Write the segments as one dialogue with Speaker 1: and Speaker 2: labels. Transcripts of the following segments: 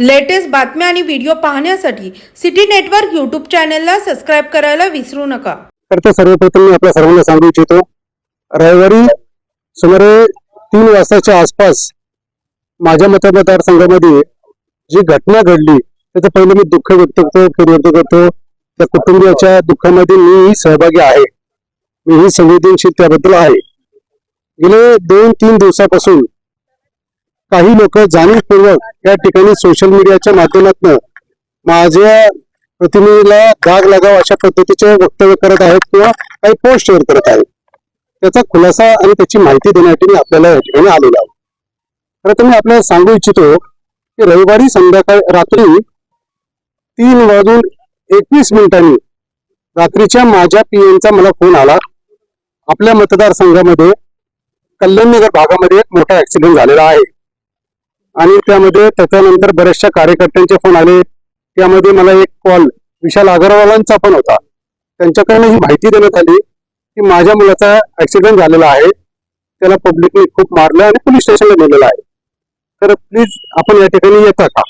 Speaker 1: Latest बातम्या आणि video पाहण्यासाठी सिटी नेटवर्क यूट्यूब चॅनलला सबस्क्राईब करायला विसरू नका.
Speaker 2: तर सर्वप्रथम मी आपल्या सर्वांना सांगू इच्छितो रविवारी सुमारे तीन वाजताच्या आसपास माझ्या मतदारसंघामध्ये जी घटना घडली त्याचं पहिले मी दुःख व्यक्त करतो खेद व्यक्त करतो. त्या कुटुंबियाच्या दुःखामध्ये मीही सहभागी आहे. मीही संवेदनशील त्याबद्दल आहे. गेले दोन तीन दिवसापासून काही लोक जाणीवपूर्वक या ठिकाणी सोशल मीडियाच्या माध्यमातून माझ्या प्रतिनिधीला दाग लागाव अशा पद्धतीचे वक्तव्य करत आहेत किंवा काही पोस्ट शेअर करत आहेत. त्याचा खुलासा आणि त्याची माहिती देण्यासाठी मी आपल्याला या ठिकाणी आलेलो आहे. तर मी आपल्याला सांगू इच्छितो की रविवारी संध्याकाळ रात्री तीन वाजून एकवीस मिनिटांनी रात्रीच्या माझ्या पीएनचा मला फोन आला. आपल्या मतदारसंघामध्ये कल्याणनगर भागामध्ये एक मोठा ऍक्सिडेंट झालेला आहे. आणि त्यामध्ये त्याच्यानंतर बऱ्याचशा कार्यकर्त्यांचे फोन आले. त्यामध्ये मला एक कॉल विशाल अगरवालांचा पण होता. त्यांच्याकडनं ही माहिती देण्यात आली की माझ्या मुलाचा ऍक्सिडेंट झालेला आहे. त्याला पब्लिकने खूप मारलं आणि पोलीस स्टेशनला नेलेलं आहे. तर प्लीज आपण या ठिकाणी येता का?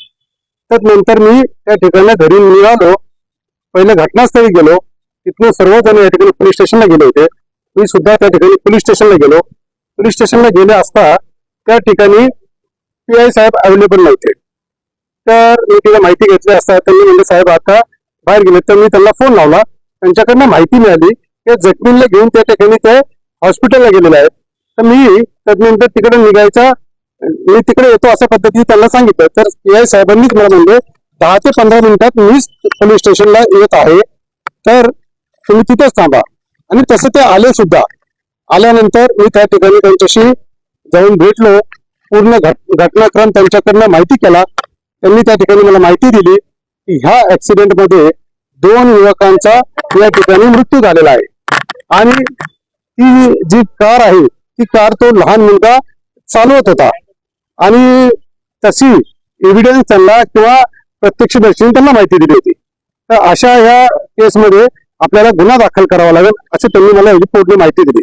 Speaker 2: तर नंतर मी त्या ठिकाणी घरी निघालो. पहिले घटनास्थळी गेलो. तिथून सर्वजण या ठिकाणी पोलीस स्टेशनला गेले होते. मी सुद्धा त्या ठिकाणी पोलीस स्टेशनला गेलो. पोलीस स्टेशनला गेले असता त्या ठिकाणी पी आय साहेब अवेलेबल नव्हते. तर मी तिला माहिती घेतली असता त्यांनी म्हणजे साहेब आता बाहेर गेले. तर मी त्यांना फोन लावला. त्यांच्याकडनं माहिती मिळाली की जखमींना घेऊन त्या ठिकाणी ते हॉस्पिटलला गेलेले आहेत. तर मी त्यानंतर तिकडे निघायचा मी तिकडे येतो अशा पद्धतीने त्यांना सांगितलं. तर पी आय साहेबांनीच मला म्हणजे दहा ते पंधरा मिनिटात मीच पोलीस स्टेशनला येत आहे. तर तुम्ही तिथेच थांबा. आणि तसं ते आले सुद्धा आल्यानंतर मी त्या ठिकाणी त्यांच्याशी जाऊन भेटलो. पूर्ण घट- घटनाक्रम त्यांच्याकडनं माहिती केला. त्यांनी त्या ठिकाणी मला माहिती दिली की ह्या ऍक्सिडेंटमध्ये दोन युवकांचा या ठिकाणी मृत्यू झालेला आहे. आणि ती जी कार आहे ती कार तो लहान मुलगा चालवत होता. आणि तशी एव्हिडन्स त्यांना किंवा प्रत्यक्षदर्शीने त्यांना माहिती दिली होती. तर अशा ह्या केसमध्ये आपल्याला गुन्हा दाखल करावा लागेल असे त्यांनी मला रिपोर्टने माहिती दिली.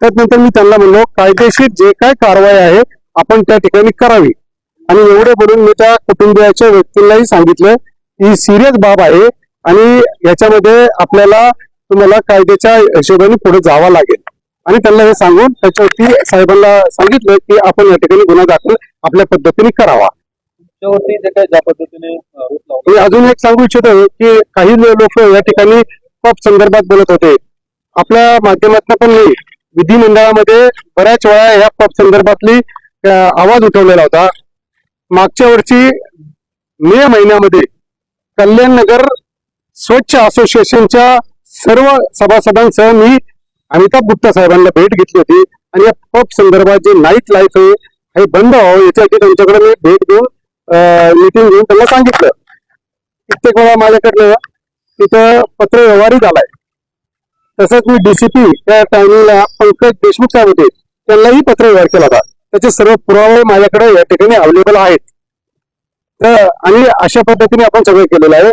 Speaker 2: त्यानंतर मी त्यांना म्हणलो कायदेशीर जे काय कारवाई आहे आपण त्या ठिकाणी करावी. आणि एवढे बोलून मी त्या कुटुंबियाच्या व्यक्तींनाही सांगितलं ही सिरियस बाब आहे आणि याच्यामध्ये आपल्याला तुम्हाला कायद्याच्या हिशोबाने पुढे जावं लागेल. आणि त्यांना हे सांगून त्याच्यावरती साहेबांना सांगितलं की आपण या ठिकाणी गुन्हा दाखल आपल्या पद्धतीने करावा. मी अजून एक सांगू इच्छितो की काही लोक या ठिकाणी पब संदर्भात बोलत होते. आपल्या माध्यमातून पण विधिमंडळामध्ये बऱ्याच वेळा या पब संदर्भातली आवाज उठवलेला होता. मागच्या वर्षी मे महिन्यामध्ये कल्याण नगर स्वच्छ असोसिएशनच्या सर्व सभासदांसह मी अमिताभ गुप्ता साहेबांना भेट घेतली होती. आणि या पब संदर्भात जे नाईट लाईफ आहे हे बंद व्हावं याच्यासाठी त्यांच्याकडे मी भेट घेऊन मीटिंग घेऊन त्यांना सांगितलं. कित्येक वेळा माझ्याकडनं तिथं पत्र व्यवहारही झालाय. तसंच मी डीसीपी त्या टायमिंगला पंकज देशमुख साहेब होते त्यांनाही पत्र व्यवहार केला होता. त्याचे सर्व पुरावे माझ्याकडे या ठिकाणी अवेलेबल आहेत. तर आणि अशा पद्धतीने आपण सगळं केलेलं आहे.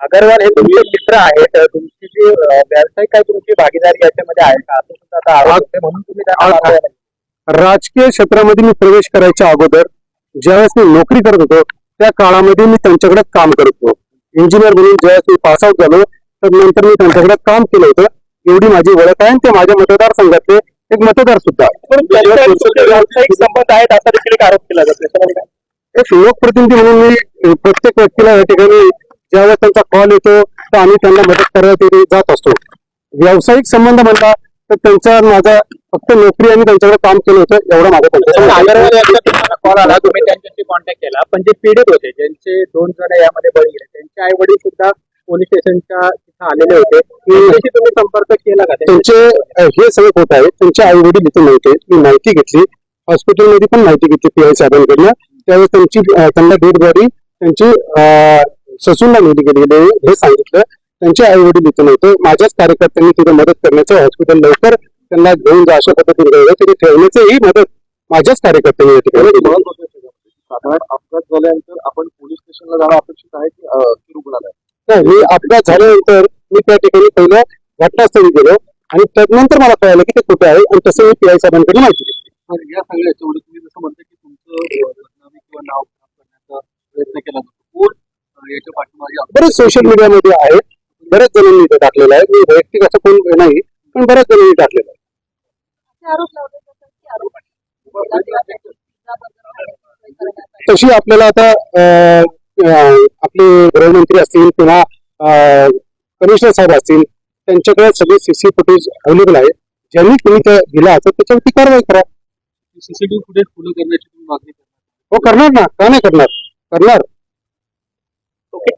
Speaker 3: अगरवाल हे तुमचे मित्र आहेत. तुमची जी व्यावसायिक काय तुमची भागीदारी याच्यामध्ये आहे का? असं सुद्धा आता आरोप होते म्हणून तुम्ही त्यांना
Speaker 2: आ-
Speaker 3: मारहाण केली.
Speaker 2: राजकीय क्षेत्रामध्ये मी प्रवेश करायच्या अगोदर ज्यावेळेस मी नोकरी करत होतो त्या काळामध्ये मी त्यांच्याकडे काम करत होतो. इंजिनियर म्हणून ज्यावेळेस मी पास आउट झालो तर नंतर मी त्यांच्याकडे काम केलं होतं. एवढी माझी ओळख आहे आणि ते माझ्या मतदारसंघातले एक मतदार सुद्धा.
Speaker 3: व्यावसायिक संबंध आहेत असा देखील एक आरोप केला जातो?
Speaker 2: एक लोकप्रतिनिधी म्हणून मी प्रत्येक व्यक्तीला या ठिकाणी ज्यावेळेस त्यांचा कॉल येतो तर आम्ही त्यांना मदत करण्यासाठी जात असतो. व्यावसायिक संबंध म्हणला तर त्यांचा माझा फक्त नोकरी आणि त्यांच्याकडे काम केलं होतं एवढं माझं
Speaker 3: कॉल आला तुम्ही त्यांच्याशी कॉन्टॅक्ट केला पण जे पीडित होते ज्यांचे दोन जण यामध्ये बळी गेले त्यांचे आई वडील सुद्धा पोलीस स्टेशनच्या तिथे आलेले होते. त्यांच्याशी तुम्ही संपर्क केला का?
Speaker 2: त्यांचे अ, हे सगळं होत आहे. त्यांचे आई वडील इथे नव्हते. मी माहिती घेतली. हॉस्पिटलमध्ये पण माहिती घेतली पी आय साहेबांकडनं. त्यावेळेस त्यांची त्यांना डेड बॉडी त्यांची ससूनला नेली गेलेली हे सांगितलं. त्यांचे आई वडील इथे नव्हते. माझ्याच कार्यकर्त्यांनी तिथे मदत करण्याचं हॉस्पिटल लवकर त्यांना घेऊन जा अशा पद्धतीने तिथे ठेवण्याचंही मदत माझ्याच कार्यकर्त्यांनी या ठिकाणी.
Speaker 3: साधारण अपघात झाल्यानंतर आपण पोलीस स्टेशनला जाणं अपेक्षित आहे की रुग्णालय
Speaker 2: नाही, मी अपघात झाल्यानंतर मी त्या ठिकाणी पहिलं घटनास्थळी गेलो आणि त्यानंतर मला कळालं की ते कुठे आहे आणि तसं मी पी आय साहेबांकडे माहिती घेतली
Speaker 3: या सगळ्या याच्यामध्ये तुम्ही जसं म्हणता की तुमचं अ, बदनामी किंवा नाव खराब करण्याचा
Speaker 4: प्रयत्न केला जातो. कोण अं, याच्या पाठीमागे
Speaker 2: बरेच सोशल मीडियामध्ये आहे. बऱ्याच जणांनी इथे टाकलेलं आहे. मी वैयक्तिक असं कोण नाही पण बऱ्याच जणांनी टाकलेलं आहे. तशी आपल्याला आता आपले गृहमंत्री असतील किंवा कमिशनर साहेब असतील त्यांच्याकडे सगळे सीसी फुटेज अवेलेबल आहे. ज्यांनी तुम्ही ते दिला असेल त्याच्यावरती कारवाई करा.
Speaker 4: सीसीटीव्ही फुटेज खुलं करण्याची तुम्ही मागणी
Speaker 2: हो करणार ना. का नाही करणार? करणार.
Speaker 4: ओके